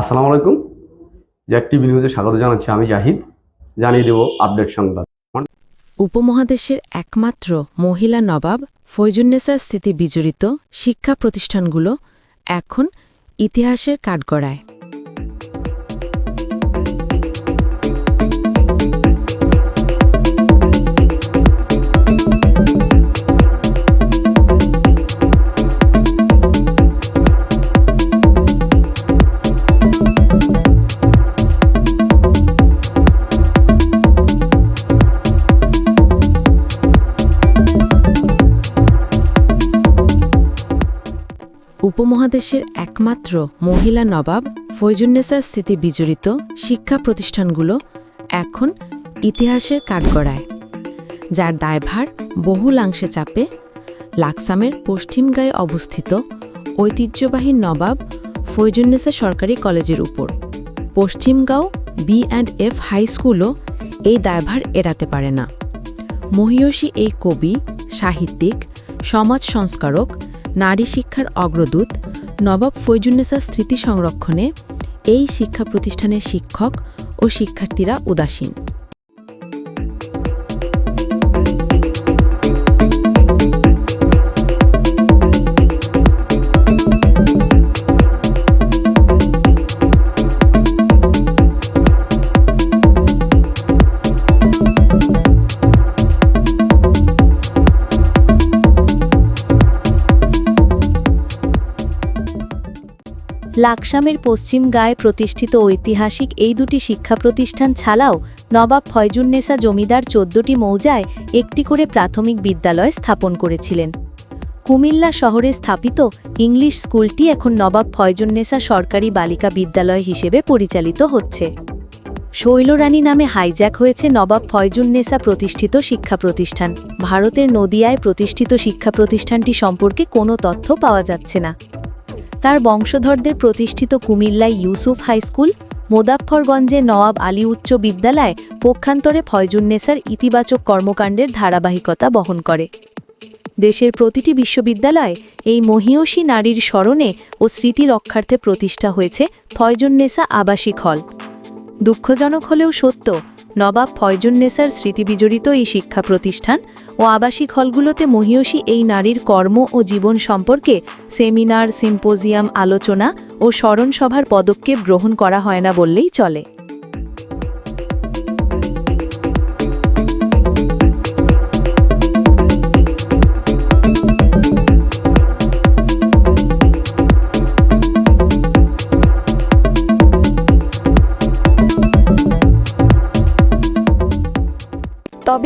আসসালামু আলাইকুম। টিভি নিউজে স্বাগত জানাচ্ছি আমি জাহিদ। জানিয়ে দেব আপডেট সংবাদ। উপমহাদেশের একমাত্র মহিলা নবাব ফৈজুন্নেসার স্মৃতি বিজড়িত শিক্ষা প্রতিষ্ঠানগুলো এখন ইতিহাসের কাঠগড়ায়। উপমহাদেশের একমাত্র মহিলা নবাব ফৈজুন্নেসার স্মৃতি বিজড়িত শিক্ষা প্রতিষ্ঠানগুলো এখন ইতিহাসের কাঠগড়ায়, যার দায়ভার বহুলাংশে চাপে লাকসামের পশ্চিমগায়ে অবস্থিত ঐতিহ্যবাহী নবাব ফৈজুন্নেসা সরকারি কলেজের উপর। Paschimgaon B and F high স্কুলও এই দায়ভার এড়াতে পারে না। মহিয়সী এই কবি, সাহিত্যিক, সমাজ সংস্কারক, নারী শিক্ষার অগ্রদূত নবাব ফৈজুন্নেসা স্মৃতি সংরক্ষণে এই শিক্ষা প্রতিষ্ঠানের শিক্ষক ও শিক্ষার্থীরা উদাসীন। লাকসামের পশ্চিম গায়ে প্রতিষ্ঠিত ঐতিহাসিক এই দুটি শিক্ষা প্রতিষ্ঠান ছাড়াও নবাব ফয়জুন্নেসা জমিদার চোদ্দটি মৌজায় একটি করে প্রাথমিক বিদ্যালয় স্থাপন করেছিলেন। কুমিল্লা শহরে স্থাপিত ইংলিশ স্কুলটি এখন নবাব ফয়জুন্নেসা সরকারি বালিকা বিদ্যালয় হিসেবে পরিচালিত হচ্ছে। শৈলরানী নামে হাইজ্যাক হয়েছে নবাব ফয়জুন্নেসা প্রতিষ্ঠিত শিক্ষা প্রতিষ্ঠান। ভারতের নদিয়ায় প্রতিষ্ঠিত শিক্ষা প্রতিষ্ঠানটি সম্পর্কে কোনো তথ্য পাওয়া যাচ্ছে না। তার বংশধরদের প্রতিষ্ঠিত কুমিল্লায় ইউসুফ হাই স্কুল, মোদাফফরগঞ্জে নওয়াব আলী উচ্চ বিদ্যালয়, পক্ষান্তরে ফয়জুন্নেসার ইতিবাচক কর্মকাণ্ডের ধারাবাহিকতা বহন করে। দেশের প্রতিটি বিশ্ববিদ্যালয়ে এই মহিয়সী নারীর স্মরণে ও স্মৃতি রক্ষার্থে প্রতিষ্ঠা হয়েছে ফয়জুন্নেসা আবাসিক হল। দুঃখজনক হলেও সত্য, নবাব ফয়জুন্নেসার স্মৃতিবিজড়িত এই শিক্ষা প্রতিষ্ঠান ও আবাসিক হলগুলোতে মহিয়সী এই নারীর কর্ম ও জীবন সম্পর্কে সেমিনার, সিম্পোজিয়াম, আলোচনা ও স্মরণসভার পদক্ষেপ গ্রহণ করা হয় না বললেই চলে।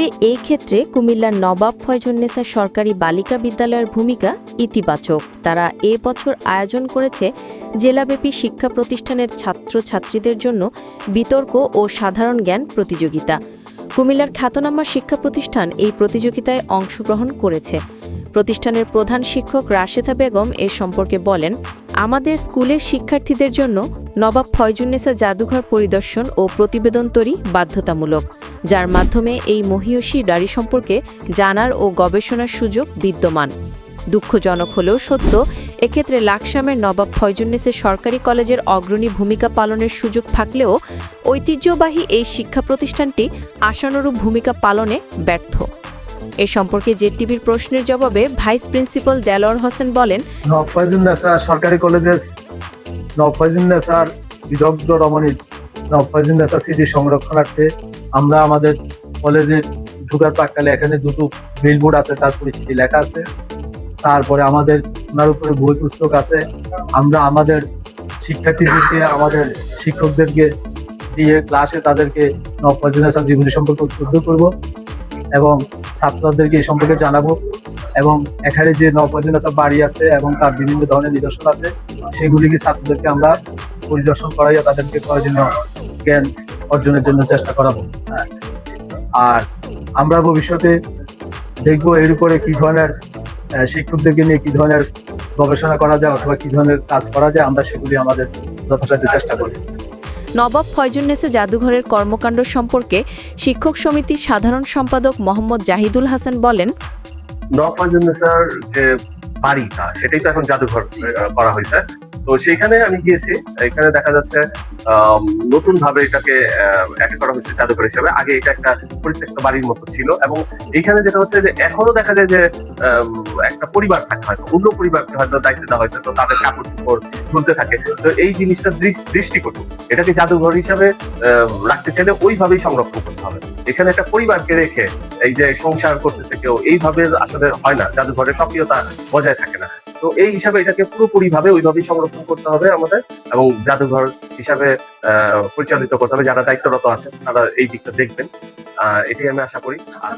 তবে এই ক্ষেত্রে কুমিল্লার নবাব ফয়জুন্নেসা সরকারি বালিকা বিদ্যালয়ের ভূমিকা ইতিবাচক। তারা এ বছর আয়োজন করেছে জেলাব্যাপী শিক্ষা প্রতিষ্ঠানের ছাত্রছাত্রীদের জন্য বিতর্ক ও সাধারণ জ্ঞান প্রতিযোগিতা। কুমিল্লার খ্যাতনামা শিক্ষা প্রতিষ্ঠান এই প্রতিযোগিতায় অংশগ্রহণ করেছে। প্রতিষ্ঠানের প্রধান শিক্ষক রাশেদা বেগম এ সম্পর্কে বলেন, আমাদের স্কুলের শিক্ষার্থীদের জন্য নবাব ফয়জুন্নেসা জাদুঘর পরিদর্শন ও প্রতিবেদন তৈরি বাধ্যতামূলক। যার মাধ্যমে এই মহিয়সী নারী সম্পর্কে জানার ও গবেষণার সুযোগ বিদ্যমান। দুঃখজনক হলেও সত্য, এক্ষেত্রে লাকসামের নবাব ফয়জুন্নেসের সরকারি কলেজের অগ্রণী ভূমিকা পালনের সুযোগ থাকলেও ঐতিহ্যবাহী এই শিক্ষা প্রতিষ্ঠানটি আশানুরূপ ভূমিকা পালনে ব্যর্থ। এ সম্পর্কে জেটিভির প্রশ্নের জবাবে ভাইস প্রিন্সিপাল দেলোয়ার হোসেন বলেন সরকারি কলেজের নফাইজুন নেসার বিদগ্ধ রমণীর নফাইজুন নেসা স্মৃতি সংরক্ষণার্থে আমরা আমাদের কলেজে ঢুকার প্রাককালে এখানে দুটো বিলবোর্ড আছে, তার পরিচিতি লেখা আছে। তারপরে আমাদের, ওনার উপরে বই পুস্তক আছে। আমরা আমাদের শিক্ষার্থীদেরকে, আমাদের শিক্ষকদেরকে দিয়ে ক্লাসে তাদেরকে নেসার জীবনী সম্পর্কে উদ্বুদ্ধ করব এবং ছাত্রদেরকে এই সম্পর্কে জানাব এবং এখানে যে নবজিনাসা বাড়ি আছে এবং তার বিভিন্ন ধরনের নিদর্শন আছে, সেগুলিকে ছাত্রদেরকে আমরা পরিদর্শন করাইয়া তাদেরকে প্রয়োজনীয় জ্ঞান অর্জনের জন্য চেষ্টা করাবো হ্যাঁ। আর আমরা ভবিষ্যতে দেখব এর উপরে কি ধরনের শিক্ষকদেরকে নিয়ে কি ধরনের গবেষণা করা যায় অথবা কি ধরনের কাজ করা যায় আমরা সেগুলি আমাদের যথাসাধ্য চেষ্টা করি নবাব ফয়জুন্নেসা জাদুঘরের কর্মকাণ্ড সম্পর্কে শিক্ষক সমিতির সাধারণ সম্পাদক মোহাম্মদ জাহিদুল হাসান বলেন নফাজুন্নেসার যে বাড়িটা সেটাই তো এখন জাদুঘর করা হয়েছে তো সেইখানে আমি গিয়েছি। এখানে দেখা যাচ্ছে নতুন ভাবে এটাকে অ্যাড করা হয়েছে জাদুঘর হিসেবে। আগে এটা একটা পরিত্যক্ত বাড়ির মতো ছিল এবং এইখানে যেটা হচ্ছে যে এখনও দেখা যায় যে একটা পরিবার থাকে হয়তো, অন্য পরিবারকে হয়তো দায়িত্ব দেওয়া হয়েছে, তো তাদের কাপড় চোপড় ঝুলতে থাকে। তো এই জিনিসটা দৃষ- দৃষ্টিকটু, এটাকে জাদুঘর হিসাবে রাখতে চাইলে ওইভাবেই সংরক্ষণ করতে হবে। এখানে একটা পরিবারকে রেখে এই যে সংসার করতেছে কেউ, এইভাবে আসলে হয় না। জাদুঘরের সক্রিয়তা বজায় থাকে না। তো এই হিসাবে এটাকে পুরোপুরি ভাবে ওইভাবেই সংরক্ষণ করতে হবে আমাদের এবং জাদুঘর হিসাবে পরিচালিত করতে হবে। যারা দায়িত্বরত আছেন, তারা এই দিকটা দেখবেন। এটাই আমি আশা করি। আর